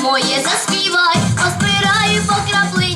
моє заспівай, оспираю по краплині.